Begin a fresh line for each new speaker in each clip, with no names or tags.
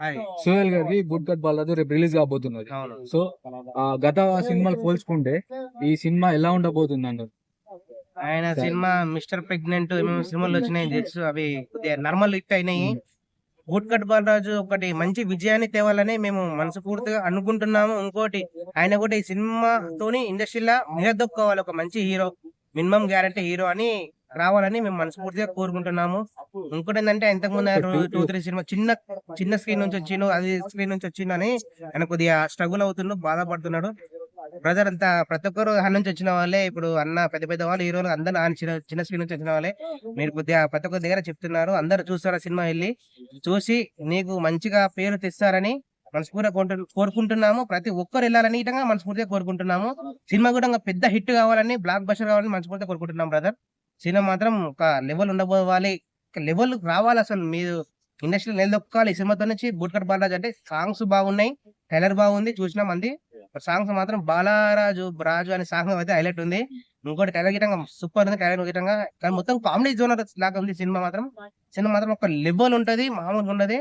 Hi.
Sohel గారికి బుడ్ cut Balaji రేపు release కాబోతున్నది. So గత సినిమాలు పోల్చుకుంటే ఈ సినిమా ఎలా ఉండబోతుంది అన్నారు
ఆయన. సినిమా మిస్టర్ ప్రెగ్నెంట్ ఏమేమి సినిమాలు వచ్చినాయి తెలుసు. అవి కొద్దిగా నార్మల్ హిట్ అయినాయి. బూట్ కట్ బాలరాజు ఒకటి మంచి విజయాన్ని తేవాలని మేము మనస్ఫూర్తిగా అనుకుంటున్నాము. ఇంకోటి ఆయన కూడా ఈ సినిమాతోని ఇండస్ట్రీలో నిలదొక్కోవాలి ఒక మంచి హీరో మినిమం గ్యారంటీ హీరో అని రావాలని మేము మనస్ఫూర్తిగా కోరుకుంటున్నాము. ఇంకోటి ఏంటంటే ఇంతకుముందు టూ త్రీ సినిమా చిన్న చిన్న స్క్రీన్ నుంచి వచ్చిండు అది స్క్రీన్ నుంచి వచ్చిండు అని ఆయన కొద్దిగా స్ట్రగుల్ అవుతుండు బాధపడుతున్నాడు. బ్రదర్ అంతా ప్రతి ఒక్కరు ఆయన నుంచి వచ్చిన వాళ్ళే ఇప్పుడు అన్న పెద్ద పెద్ద వాళ్ళు హీరోలు అందరూ ఆయన చిన్న చిన్న స్క్రీన్ నుంచి వచ్చిన వాళ్ళే. మీరు కొద్దిగా ప్రతి ఒక్కరి దగ్గర చెప్తున్నారు అందరు చూస్తారు ఆ సినిమా వెళ్ళి? చూసి నీకు మంచిగా పేరు తెస్తారని మనస్ఫూర్తిగా కోరుకుంటు- కోరుకుంటున్నాము. ప్రతి ఒక్కరు వెళ్ళాలని ఇటంగా మనస్ఫూర్తిగా కోరుకుంటున్నాము. సినిమా కూడా ఇంకా పెద్ద హిట్ కావాలని బ్లాక్ బస్టర్ కావాలని మనస్ఫూర్తిగా కోరుకుంటున్నాం బ్రదర్ సినిమా మాత్రం ఒక లెవెల్ ఉండబోవాలి. లెవెల్ రావాలి అసలు. మీరు ఇండస్ట్రీ నిలదొక్కాలి. ఈ సినిమాతో నుంచి బుట్కట్ బాలరాజు అంటే సాంగ్స్ బాగున్నాయి. టైలర్ బాగుంది. చూసినాం మంది. సాంగ్స్ మాత్రం బాలరాజు రాజు అనే సాంగ్ అయితే హైలైట్ ఉంది. ఇంకోటి టైలర్ గిటంగా సూపర్ ఉంది. టైలర్ గిటంగా కానీ మొత్తం కామెడీ జోనర్ లాగా ఉంది సినిమా మాత్రం. సినిమా మాత్రం ఒక లెవెల్ ఉంటది. మామూలుగా ఉండదు.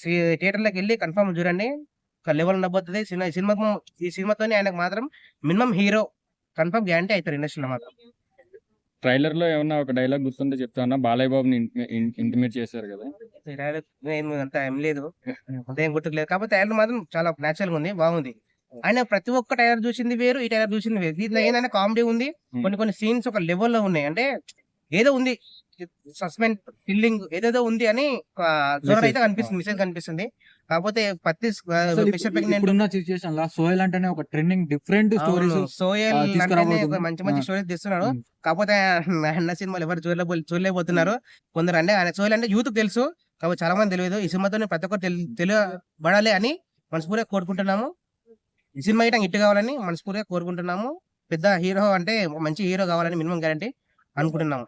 థియేటర్లోకి వెళ్ళి కన్ఫర్మ్ చూడండి. ఒక లెవెల్ ఉండబోతుంది. సినిమా ఈ సినిమా ఈ సినిమాతోనే ఆయనకు మాత్రం మినిమం హీరో కన్ఫర్మ్ గ్యారంటీ అవుతారు ఇండస్ట్రీలో మాత్రం.
ట్రైలర్లో ఏమన్నా ఒక డైలాగ్ గుర్తుంటే చెప్తానా బాలయ్య బాబుని ఇంటిమేట్ చేశారు కదా?
నేను అంత ఏం లేదు. అంతేం గుర్తులేదు కాకపోతే టైలర్ మాత్రం చాలా నేచురల్గా ఉంది. బాగుంది. ఆయన ప్రతి ఒక్క టైలర్ చూసింది వేరు ఈ టైలర్ చూసింది వేరు. దీంట్లో ఏంటంటే కామెడీ ఉంది. కొన్ని కొన్ని సీన్స్ ఒక level లో ఉన్నాయి. అంటే ఏదో ఉంది. సస్పెన్స్ థ్రిల్లింగ్ ఏదేదో ఉంది అని ఒక జోనర్. అయితే కనిపిస్తుంది మెసేజ్ కనిపిస్తుంది. కాకపోతే
ఇప్పుడున్న సిచ్యుయేషన్ లా సోహెల్ అంటేనే ఒక ట్రెండింగ్ డిఫరెంట్ స్టోరీస్
సోయల్ అంటేనే మంచి మంచి. స్టోరీస్ తీస్తున్నాడు.
Hmm.
కాకపోతే అన్న సినిమాలు ఎవరు చూడలేబో చూడలేకపోతున్నారు. కొందరు అంటే ఆయన సోయల్ అంటే యూత్ తెలుసు. కాబట్టి చాలా మంది తెలియదు. ఈ సినిమాతో ప్రతి ఒక్కరు తెలి- తెలియబడాలి అని మనస్ఫూర్తిగా కోరుకుంటున్నాము. ఈ సినిమా ఇట్లా హిట్ కావాలని మనస్ఫూర్తిగా కోరుకుంటున్నాము. పెద్ద హీరో అంటే మంచి హీరో కావాలని మినిమం గ్యారంటీ అనుకుంటున్నాము.